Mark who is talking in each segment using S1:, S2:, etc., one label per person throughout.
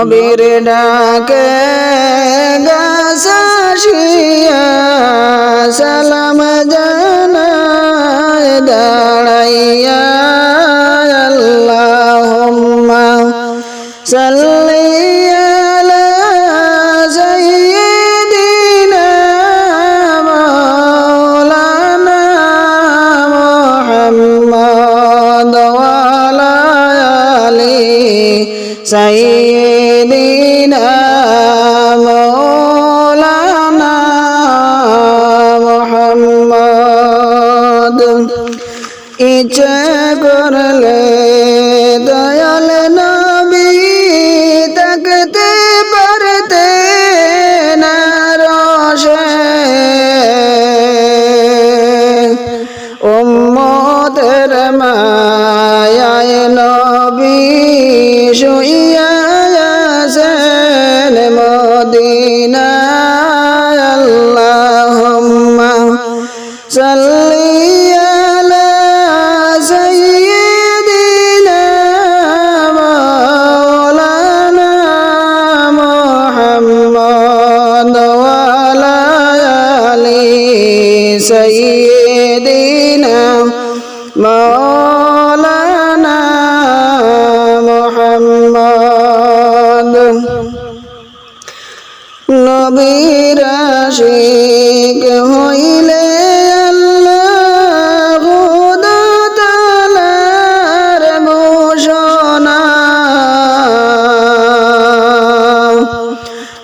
S1: নবীর ডাকে গাছিয়া সালাম জানায়, দাঁড়াইয়া আল্লাহুম্মা সাল্লি আলা সাইয়্যিদিনা মাওলানা মুহাম্মদ ওয়া আলা আলি সাইয়্যিদিনা মাওলানা মুহাম্মদ নবীর আশিক হইলে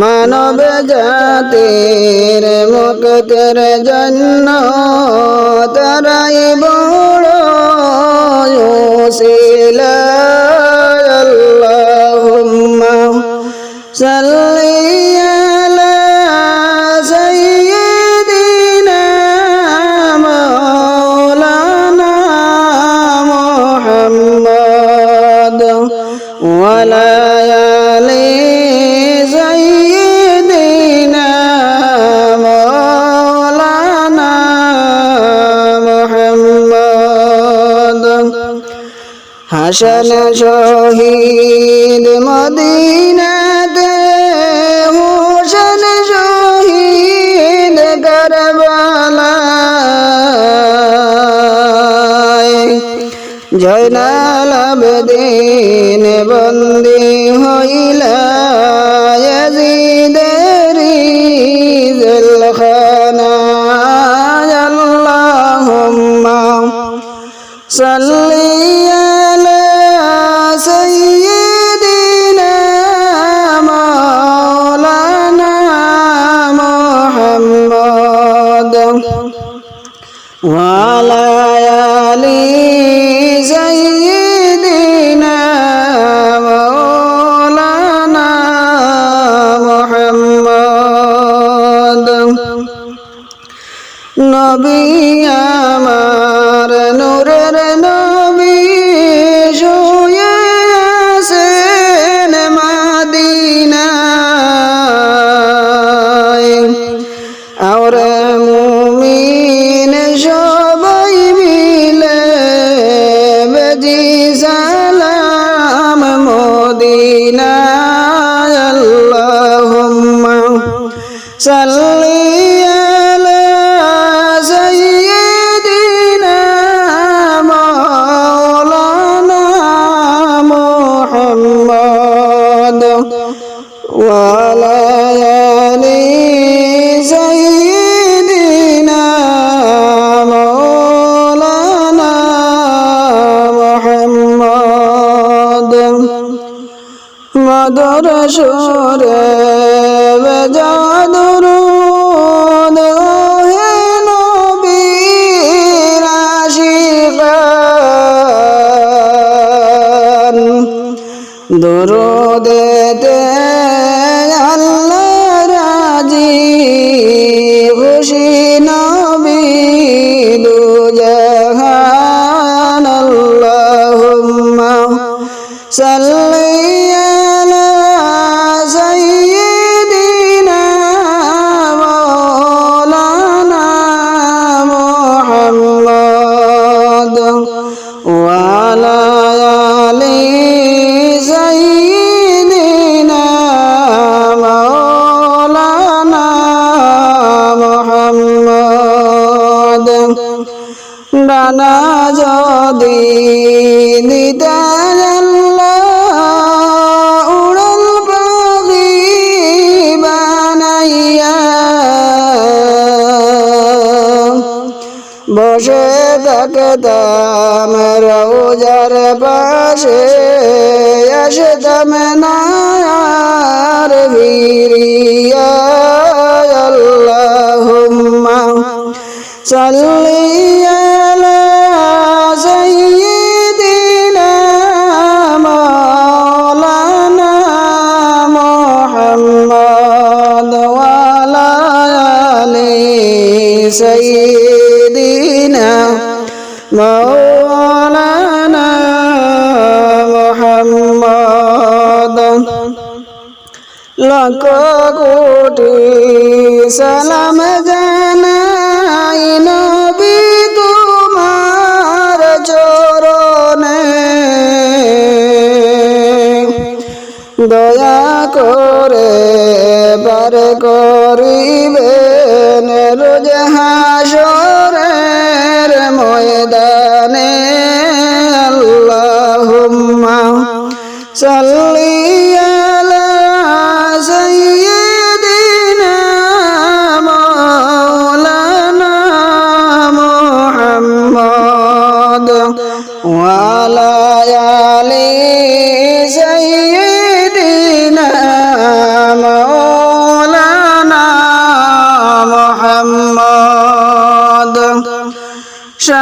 S1: মানব জাতির মুক্তের জন্য তারাই বড় ওসিলা হাসন শহীদ মদিনাতে হোসেন শহীদ কারবালায় জয়নাল আবদিন বন্দি হইলা ইয়াজিদেরি জলখানায়। আল্লাহুম্মা সাল্লি নবী আমার মধুর সুরে বেজাদুর হে ডানা যদি দিতে উড়ল পাখি বানাইয়া। বসে থাকতাম রোজার পাশে আসতাম নায়ার ভিরিয়া আল্লাহুম্মা সাল্লি লক্ষ সালাম জানাই নবী তোমার চরণে। দয়া করে বার করিবেন রোজ হাসরের ময়দানে। আল্লাহুম্মা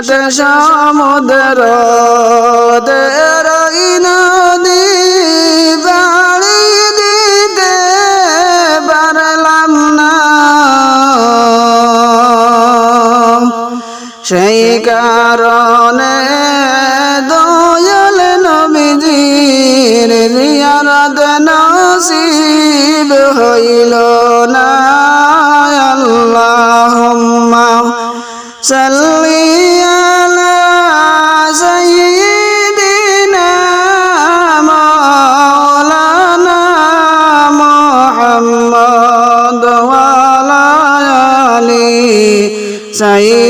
S1: সাত সমুদ্র পারলাম সেই কারণে সাইয়্যিদিনা